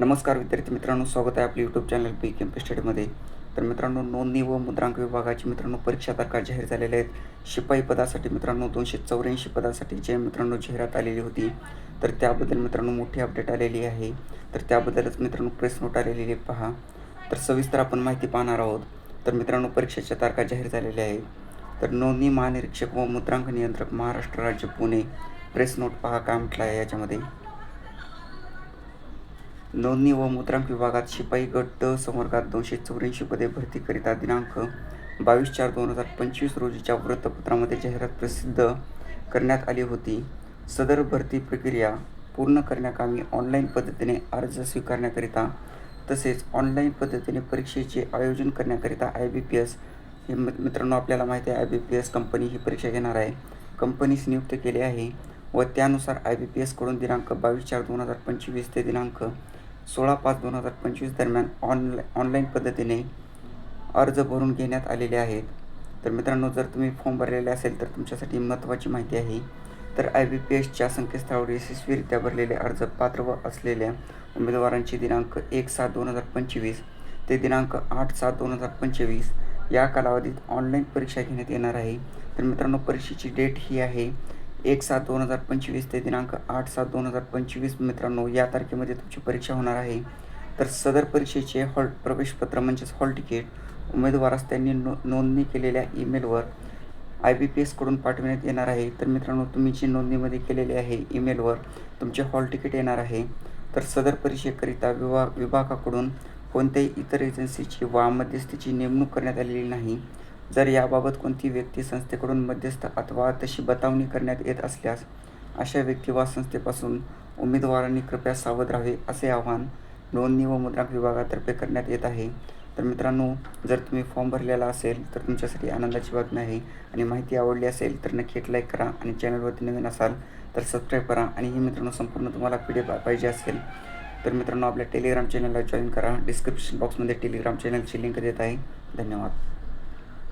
नमस्कार विद्यार्थी मित्रांनो स्वागत आहे आपल्या यूट्यूब चॅनल पी केम स्टडीमध्ये तर मित्रांनो नोंदणी व मुद्रांक विभागाची मित्रांनो परीक्षा तारखा जाहीर झालेल्या आहेत. शिपाई पदासाठी मित्रांनो दोनशे चौऱ्याऐंशी पदासाठी जे मित्रांनो जाहिरात आलेली होती तर त्याबद्दल मित्रांनो मोठी अपडेट आलेली आहे. तर त्याबद्दलच मित्रांनो प्रेस नोट आलेली आहे पहा. तर सविस्तर आपण माहिती पाहणार आहोत. तर मित्रांनो परीक्षेच्या तारखा जाहीर झालेल्या आहेत. तर नोंदणी महानिरीक्षक व मुद्रांक नियंत्रक महाराष्ट्र राज्य पुणे. प्रेस नोट पहा काय म्हटलं आहे याच्यामध्ये. नोंदणी व मुद्रांक विभागात शिपाई गट संवर्गात दोनशे चौऱ्याऐंशी पदे भरतीकरिता दिनांक बावीस चार दोन हजार पंचवीस रोजीच्या वृत्तपत्रामध्ये जाहिरात प्रसिद्ध करण्यात आली होती. सदर भरती प्रक्रिया पूर्ण करण्याकामी ऑनलाईन पद्धतीने अर्ज स्वीकारण्याकरिता तसेच ऑनलाईन पद्धतीने परीक्षेचे आयोजन करण्याकरिता आय बी पी एस हे मित्रांनो आपल्याला माहिती आहे I B P S company ही परीक्षा घेणार आहे. कंपनीस नियुक्त केले आहे व त्यानुसार आय बी पी एसकडून दिनांक बावीस चार दोन हजार पंचवीस ते दिनांक सोळा पाच दोन हजार पंचवीस दरम्यान ऑनला ऑनलाईन पद्धतीने अर्ज भरून घेण्यात आलेले आहेत. तर मित्रांनो जर तुम्ही फॉर्म भरलेले असेल तर तुमच्यासाठी महत्त्वाची माहिती आहे. तर आय बी पी एसच्या संकेतस्थळावर यशस्वीरित्या भरलेले अर्ज पात्र व असलेल्या उमेदवारांची दिनांक एक सात दोन हजार पंचवीस ते दिनांक आठ सात दोन हजार पंचवीस या कालावधीत ऑनलाईन परीक्षा घेण्यात येणार आहे. तर मित्रांनो परीक्षेची डेट ही आहे एक सात दोन हजार पंचवीस ते दिनांक आठ सात दोन हजार पंचवीस मित्रांनो या तारखेमध्ये तुमची परीक्षा होणार आहे. तर सदर परीक्षेचे हॉल प्रवेशपत्र म्हणजेच हॉल तिकीट उमेदवारास त्यांनी नो नोंदणी केलेल्या ईमेलवर आय बी पी एसकडून पाठविण्यात येणार आहे. तर मित्रांनो तुम्ही जी नोंदणीमध्ये केलेली आहे ईमेलवर तुमचे हॉल तिकीट येणार आहे. तर सदर परीक्षेकरिता विभाग विभागाकडून कोणत्याही इतर एजन्सीची वा मध्यस्थीची नेमणूक करण्यात आलेली नाही. जर याबाबत कोणती व्यक्ती संस्थेकडून मध्यस्थ अथवा तशी बतावणी करण्यात येत असल्यास अशा व्यक्ती वा संस्थेपासून उमेदवारांनी कृपया सावध राहावे असे आवाहन नोंदणी व मुद्रांक विभागातर्फे करण्यात येत आहे. तर मित्रांनो जर तुम्ही फॉर्म भरलेला असेल तर तुमच्यासाठी आनंदाची बातमी आहे आणि माहिती आवडली असेल तर नक्की एक लाईक करा आणि चॅनलवरती नवीन असाल तर सबस्क्राईब करा आणि ही मित्रांनो संपूर्ण तुम्हाला पी डी एफ पाहिजे असेल तर मित्रांनो आपल्या टेलिग्राम चॅनलला जॉईन करा. डिस्क्रिप्शन बॉक्समध्ये टेलिग्राम चॅनलची लिंक देत आहे. धन्यवाद.